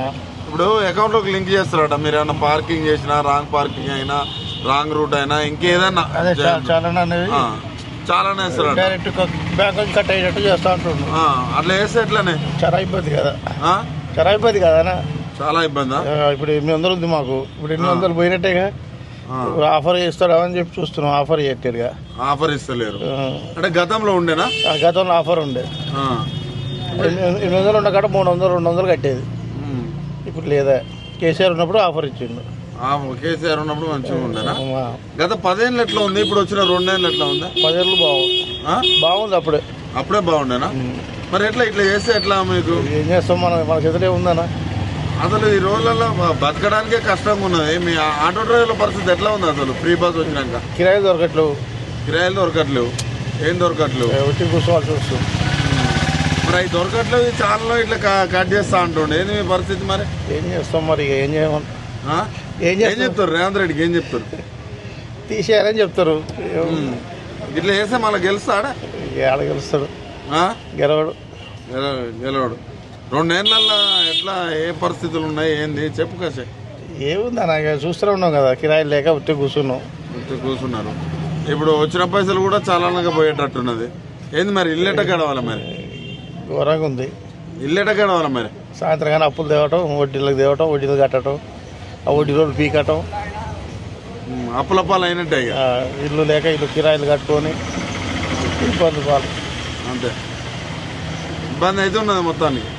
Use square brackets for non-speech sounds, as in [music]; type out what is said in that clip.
చేస్తానా? ఇప్పుడు అకౌంట్లోకి లింక్ చేస్తారట. మీరు ఏమైనా పార్కింగ్ చేసినా రాంగ్ పార్కింగ్ అయినా రాంగ్ రూట్ అయినా ఇంకేదన్నా అదే చా- చాలా అనేది వేస్తారట. డైరెక్ట్ బ్యాంక్ నుంచి కట్ అయ్యేటట్టు చేస్తా అంటుండు. ఆ, అట్లా వేస్తే ఎట్లానే? చాలా ఇబ్బంది కదా. ఆ? చాలా ఇబ్బంది కదనా? చాలా ఇబ్బందా? ఆ, ఇప్పుడు ఎనిమిది వందలు ఉంది మాకు. ఇప్పుడు ఎనిమిది వందలు పోయినట్టేగా ఆ, ఇప్పుడు ఆఫర్ చేస్తాడా అని చెప్పి చూస్తున్నాం. ఆఫర్ చేయట్లేదుగా. ఆఫర్ ఇస్తలేరు. ఆ, అంటే గతంలో ఉండేనా? ఆ గతంలో ఆఫర్ ఉండే. ఆ, ఎనిమిది ఎనిమిది వందలు ఉన్న కాడ మూడు వందలు రెండు వందలు కట్టేది. ఇప్పుడు లేదా కేసీఆర్ ఉన్నప్పుడు ఆఫర్ ఇచ్చిండు. కేసీఆర్ ఉన్నప్పుడు మంచిగా ఉండేనా? గత పదేళ్ళు ఎట్లా ఉంది? ఇప్పుడు వచ్చిన రెండేళ్ళు ఎట్లా ఉంది? పదేళ్ళు బాగుంది? బాగుంది అప్పుడే. అప్పుడే బాగుండేనా? మరి ఎట్లా ఇట్లా చేస్తే ఎట్లా మీకు? ఏం చేస్తాం మన? మన చేతిలో ఉందనా అసలు ఈ రోజులలో బతకడానికే కష్టంగా ఉన్నది. మీ ఆటో డ్రైవర్ల పరిస్థితి ఎట్లా ఉంది అసలు? ఫ్రీ బస్ వచ్చినాక. కిరాయి దొరకట్లేవు. కిరాయిలు దొరకట్లేవు. ఏం దొరకట్లేవు? వచ్చి కూర్చోవాల్సి వస్తుంది. మరి అవి దొరకట్లేవు ఈ ఛానల్లో ఇట్లా కట్ చేస్తా అంటుండే. ఏంది మీ పరిస్థితి మరి? ఏం చేస్తాం మరి ఏం చేయమని? ఏం ఏం చెప్తారు? రేవంత్ రెడ్డికి ఏం చెప్తారు? [laughs] తీసేయాలని చెప్తారు. ఇట్లా చేస్తే మళ్ళీ గెలుస్తాడా? ఆడ గెలుస్తాడు? గెలవడు. గెల- గెలవడు. రెండేళ్ళలో ఎట్లా ఏ పరిస్థితులు ఉన్నాయి? ఏంది? చెప్పు కసే ఏముంది అన్న చూస్తూనే ఉన్నాం కదా కిరాయి లేక ఉట్టి కూర్చున్నాం. వచ్చి కూర్చున్నారు. ఇప్పుడు వచ్చిన పైసలు కూడా చాలానగా పోయేటట్టున్నది. ఏంది మరి ఇల్లెట గడవాలి మరి? ఘోరంగా ఉంది. ఇల్లెట గడవాలి మరి? సాయంత్రం కానీ అప్పులు తేవటం వడ్డీలకు తేవటం వడ్డీలు కట్టడం ఆ వడ్డీ రోజులు పీకటం. ఉమ్, అప్పుల పాలు అయినట్టే ఇక. ఆ, ఇల్లు లేక ఇల్లు కిరాయిలు కట్టుకొని ఇబ్బంది పాలు. అంతే. ఇబ్బంది అయితే ఉన్నది మొత్తానికి.